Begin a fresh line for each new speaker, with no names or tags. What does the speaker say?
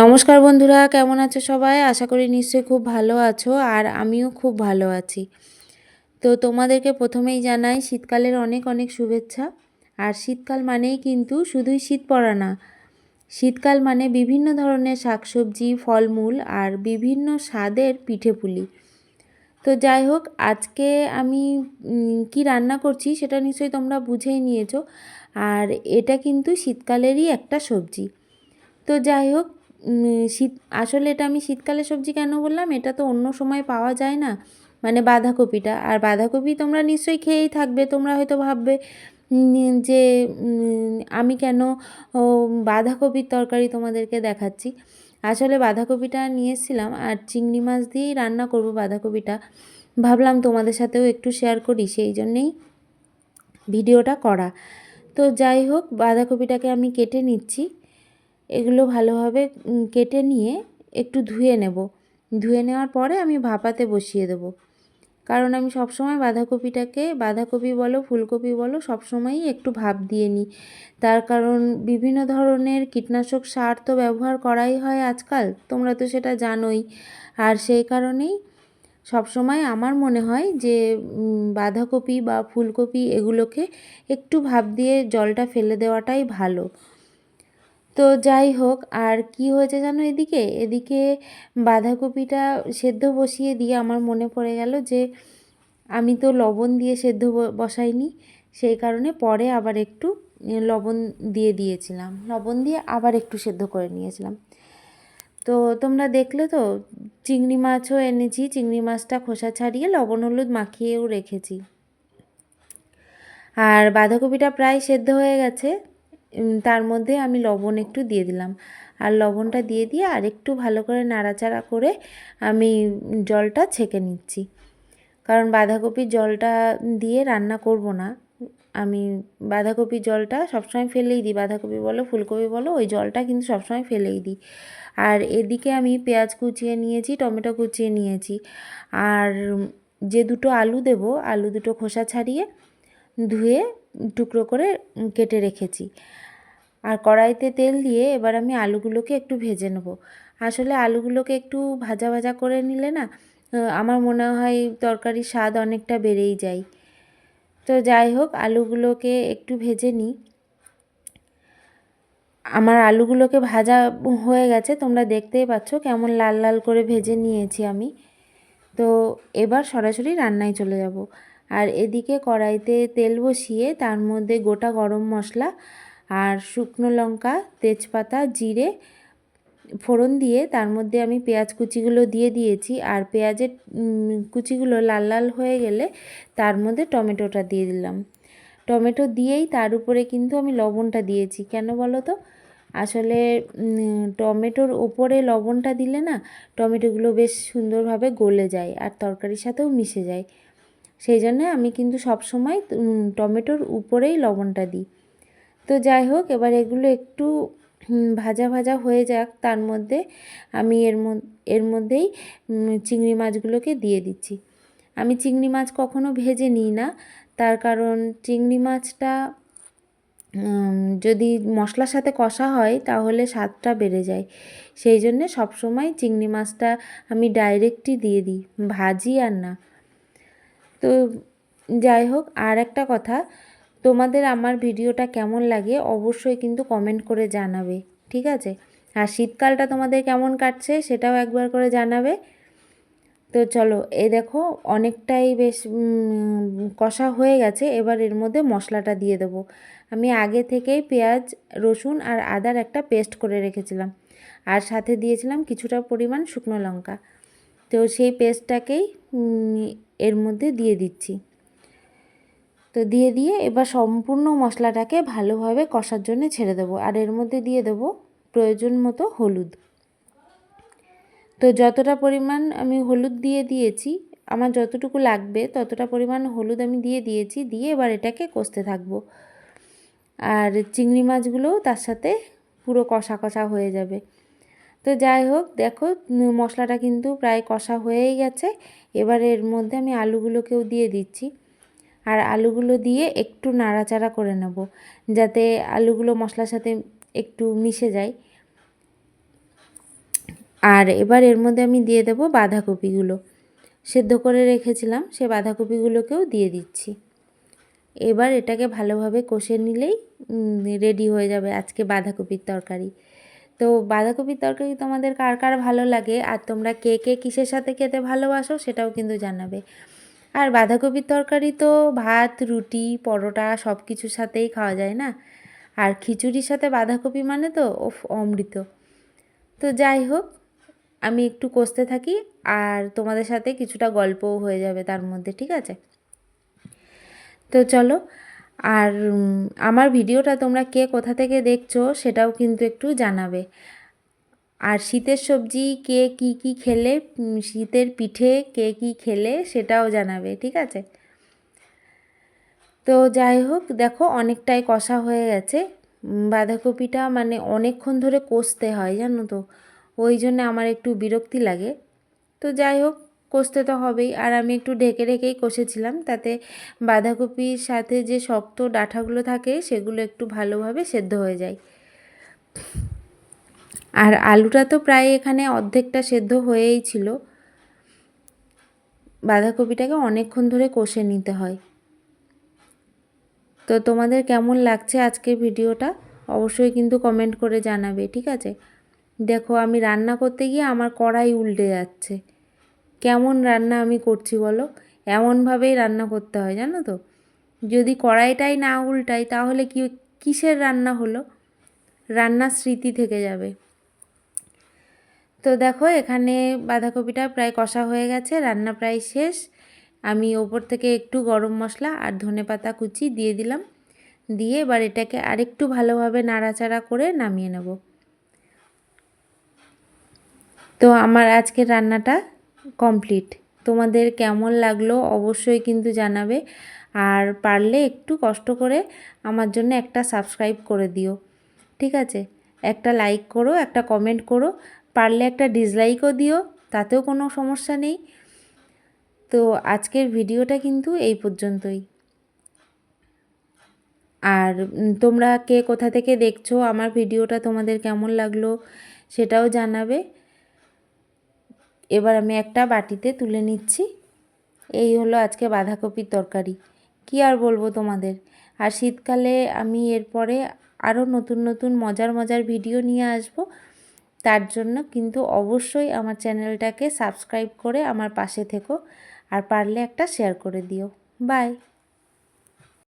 নমস্কার বন্ধুরা, কেমন আছো সবাই? আশা করি নিশ্চয়ই খুব ভালো আছো আর আমিও খুব ভালো আছি। তো তোমাদেরকে প্রথমেই জানাই, শীতকালের অনেক অনেক শুভেচ্ছা। আর শীতকাল মানেই কিন্তু শুধুই শীত পড়া না, শীতকাল মানে বিভিন্ন ধরনের শাকসবজি, ফলমূল আর বিভিন্ন স্বাদের পিঠেপুলি। তো যাই হোক, আজকে আমি কি রান্না করছি সেটা নিশ্চয়ই তোমরা বুঝেই নিয়েছো। আর এটা কিন্তু শীতকালেরই একটা সবজি। তো যাই হোক শীত, আসলে এটা আমি শীতকালে সবজি কেন বললাম? এটা তো অন্য সময় পাওয়া যায় না মানে বাঁধাকপিটা। আর বাঁধাকপি তোমরা নিশ্চয়ই খেয়েই থাকবে, তোমরা হয়তো ভাববে যে আমি কেন বাঁধাকপির তরকারি তোমাদেরকে দেখাচ্ছি। আসলে বাঁধাকপিটা নিয়ে এসেছিলাম, আর চিংড়ি মাছ দিয়েই রান্না করব বাঁধাকপিটা। ভাবলাম তোমাদের সাথেও একটু শেয়ার করি, সেই জন্যেই ভিডিওটা করা। তো যাই হোক, বাঁধাকপিটাকে আমি কেটে নিচ্ছি। এগুলো ভালোভাবে কেটে নিয়ে একটু ধুয়ে নেব। ধুয়ে নেওয়ার পরে আমি ভাপাতে বসিয়ে দেবো। কারণ আমি সবসময় বাঁধাকপিটাকে, বাঁধাকপি বলো, ফুলকপি বলো, সবসময়ই একটু ভাপ দিয়ে নিই। তার কারণ বিভিন্ন ধরনের কীটনাশক সার তো ব্যবহার করাই হয় আজকাল, তোমরা তো সেটা জানোই। আর সেই কারণেই সবসময় আমার মনে হয় যে বাঁধাকপি বা ফুলকপি এগুলোকে একটু ভাপ দিয়ে জলটা ফেলে দেওয়াটাই ভালো। তো যাই হোক, আর কি হয়েছে জানো এদিকে? এদিকে বাঁধাকপিটা সেদ্ধ বসিয়ে দিয়ে আমার মনে পড়ে গেল যে আমি তো লবণ দিয়ে সেদ্ধ বসাইনি। সেই কারণে পরে আবার একটু লবণ দিয়ে দিয়েছিলাম। লবণ দিয়ে আবার একটু সেদ্ধ করে নিয়েছিলাম। তো তোমরা দেখলে তো, চিংড়ি মাছও এনেছি, চিংড়ি মাছটা খোসা ছাড়িয়ে লবণ হলুদ মাখিয়েও রেখেছি। আর বাঁধাকপিটা প্রায় সেদ্ধ হয়ে গেছে। তার মধ্যে আমি লবণ একটু দিয়ে দিলাম। আর লবণটা দিয়ে দিয়ে আর একটু ভালো করে নাড়াচাড়া করে আমি জলটা ছেঁকে নিচ্ছি। কারণ বাঁধাকপির জলটা দিয়ে রান্না করব না। আমি বাঁধাকপির জলটা সবসময় ফেলেই দিই। বাঁধাকপি বলো, ফুলকপি বলো, ওই জলটা কিন্তু সবসময় ফেলেই দিই। আর এদিকে আমি পেঁয়াজ কুচিয়ে নিয়েছি, টমেটো কুচিয়ে নিয়েছি। আর যে দুটো আলু দেব, আলু দুটো খোসা ছাড়িয়ে ধুয়ে টুকরো করে কেটে রেখেছি। আর কড়াইতে তেল দিয়ে এবার আমি আলুগুলোকে একটু ভেজে নেব। আসলে আলুগুলোকে একটু ভাজা ভাজা করে নিলে না আমার মনে হয় তরকারির স্বাদ অনেকটা বেড়েই যায়। তো যাই হোক, আলুগুলোকে একটু ভেজে নিই। আমার আলুগুলোকে ভাজা হয়ে গেছে, তোমরা দেখতেই পাচ্ছ কেমন লাল লাল করে ভেজে নিয়েছি আমি। তো এবার সরাসরি রান্নায় চলে যাব। আর এদিকে কড়াইতে তেল বসিয়ে তার মধ্যে গোটা গরম মশলা আর শুকনো লঙ্কা, তেজপাতা, জিরে ফোড়ন দিয়ে তার মধ্যে আমি পেঁয়াজ কুচিগুলো দিয়ে দিয়েছি। আর পেঁয়াজের কুচিগুলো লাল লাল হয়ে গেলে তার মধ্যে টমেটোটা দিয়ে দিলাম। টমেটো দিয়েই তার উপরে কিন্তু আমি লবণটা দিয়েছি। কেন বলো তো? আসলে টমেটোর ওপরে লবণটা দিলে না টমেটোগুলো বেশ সুন্দরভাবে গলে যায় আর তরকারির সাথেও মিশে যায়। সেই জন্যে আমি কিন্তু সবসময় টমেটোর উপরেই লবণটা দিই। তো যাই হোক, এবার এগুলো একটু ভাজা ভাজা হয়ে যাক। তার মধ্যে আমি এর এর মধ্যেই চিংড়ি মাছগুলোকে দিয়ে দিচ্ছি। আমি চিংড়ি মাছ কখনো ভেজে নিই না। তার কারণ চিংড়ি মাছটা যদি মশলার সাথে কষা হয়, তাহলে স্বাদটা বেড়ে যায়। সেই জন্যে সবসময় চিংড়ি মাছটা আমি ডাইরেক্টই দিয়ে দিই, ভাজি আর না। তো যাই হোক, আর একটা কথা তোমাদের আমার ভিডিওটা কেমন লাগে অবশ্যই কিন্তু কমেন্ট করে জানাবে, ঠিক আছে? আর শীতকালটা তোমাদের কেমন কাটছে সেটাও একবার করে জানাবে। তো চলো এ দেখো অনেকটাই বেশ কষা হয়ে গেছে, এবার এর মধ্যে মশলাটা দিয়ে দেবো। আমি আগে থেকেই পেঁয়াজ, রসুন আর আদার একটা পেস্ট করে রেখেছিলাম। আর সাথে দিয়েছিলাম কিছুটা পরিমাণ শুকনো লঙ্কা। তো সেই পেস্টটাকেই এর মধ্যে দিয়ে দিচ্ছি। তো দিয়ে দিয়ে এবার সম্পূর্ণ মশলাটাকে ভালোভাবে কষার জন্য ছেড়ে দেবো। আর এর মধ্যে দিয়ে দেবো প্রয়োজন মতো হলুদ। তো যতটা পরিমাণ আমি হলুদ দিয়ে দিয়েছি, আমার যতটুকু লাগবে ততটা পরিমাণ হলুদ আমি দিয়ে দিয়েছি, দিয়ে এবার এটাকে কষতে থাকব। আর চিংড়ি মাছগুলোও তার সাথে পুরো কষা কষা হয়ে যাবে। তো যাই হোক, দেখো মশলাটা কিন্তু প্রায় কষা হয়েই গেছে। এবার এর মধ্যে আমি আলুগুলোকেও দিয়ে দিচ্ছি। আর আলুগুলো দিয়ে একটু নাড়াচাড়া করে নেব, যাতে আলুগুলো মশলার সাথে একটু মিশে যায়। আর এবার এর মধ্যে আমি দিয়ে দেব বাঁধাকপিগুলো। সেদ্ধ করে রেখেছিলাম, সে বাঁধাকপিগুলোকেও দিয়ে দিচ্ছি। এবার এটাকে ভালোভাবে কষে নিলেই রেডি হয়ে যাবে আজকে বাঁধাকপির তরকারি। তো বাঁধাকপির তরকারি তোমাদের কার কার ভালো লাগে আর তোমরা কে কে কিসের সাথে খেতে ভালোবাসো সেটাও কিন্তু জানাবে। আর বাঁধাকপির তরকারি তো ভাত, রুটি, পরোটা সব কিছুর সাথেই খাওয়া যায় না? আর খিচুড়ির সাথে বাঁধাকপি মানে তো, ওফ, অমৃত। তো যাই হোক, আমি একটু কষতে থাকি আর তোমাদের সাথে কিছুটা গল্পও হয়ে যাবে তার মধ্যে, ঠিক আছে? তো চলো, আর আমার ভিডিওটা তোমরা কে কোথা থেকে দেখছ সেটাও কিন্তু একটু জানাবে। আর শীতের সবজি কে কি কি খেলে শীতের পিঠে কে কি খেলে সেটাও জানাবে, ঠিক আছে? তো যাই হোক, দেখো অনেকটাই কষা হয়ে গেছে। বাঁধাকপিটা মানে অনেকক্ষণ ধরে কষতে হয়, জানো তো? ওই জন্য আমার একটু বিরক্তি লাগে। তো যাই হোক, কষতে তো হবেই। আর আমি একটু ঢেকে ঢেকেই কষেছিলাম, তাতে বাঁধাকপির সাথে যে শক্ত ডাঁটাগুলো থাকে, সেগুলো একটু ভালোভাবে সেদ্ধ হয়ে যায়। আর আলুটা তো প্রায় এখানে অর্ধেকটা সেদ্ধ হয়েই ছিল। বাঁধাকপিটাকে অনেকক্ষণ ধরে কষে নিতে হয়। তো তোমাদের কেমন লাগছে আজকের ভিডিওটা? অবশ্যই কিন্তু কমেন্ট করে জানাবে, ঠিক আছে? দেখো, আমি রান্না করতে গিয়ে আমার কড়াই উল্টে যাচ্ছে। কেমন রান্না আমি করছি বলো? এমনভাবেই রান্না করতে হয়, জানো তো? যদি কড়াইটাই না উল্টাই, তাহলে কি, কিসের রান্না হলো? রান্নার স্মৃতি থেকে যাবে। তো দেখো, এখানে বাঁধাকপিটা প্রায় কষা হয়ে গেছে, রান্না প্রায় শেষ। আমি ওপর থেকে একটু গরম মশলা আর ধনে পাতা কুচি দিয়ে দিলাম। দিয়ে এবার এটাকে আরেকটু ভালোভাবে নাড়াচাড়া করে নামিয়ে নেব। তো আমার আজকের রান্নাটা কমপ্লিট। তোমাদের কেমন লাগল অবশ্যই কিন্তু জানাবে। আর পারলে একটু কষ্ট করে আমার জন্য একটা সাবস্ক্রাইব করে দিও। ঠিক আছে? একটা লাইক করো, একটা কমেন্ট করো। পারলে একটা ডিসলাইকও দিও, তাতেও কোনো সমস্যা নেই। তো আজকের ভিডিওটা কিন্তু এই পর্যন্তই। আর তোমরা কে কোথা থেকে দেখছ, আমার ভিডিওটা তোমাদের কেমন লাগল সেটাও জানাবে। এবার আমি একটা বাটিতে তুলে নিচ্ছি। এই হলো আজকে বাঁধাকপির তরকারি। কি আর বলব তোমাদের? আর শীতকালে আমি এরপরে আরও নতুন নতুন মজার মজার ভিডিও নিয়ে আসব। তার জন্য কিন্তু অবশ্যই আমার চ্যানেলটাকে সাবস্ক্রাইব করে আমার পাশে থেকো আর পারলে একটা শেয়ার করে দিও। বাই।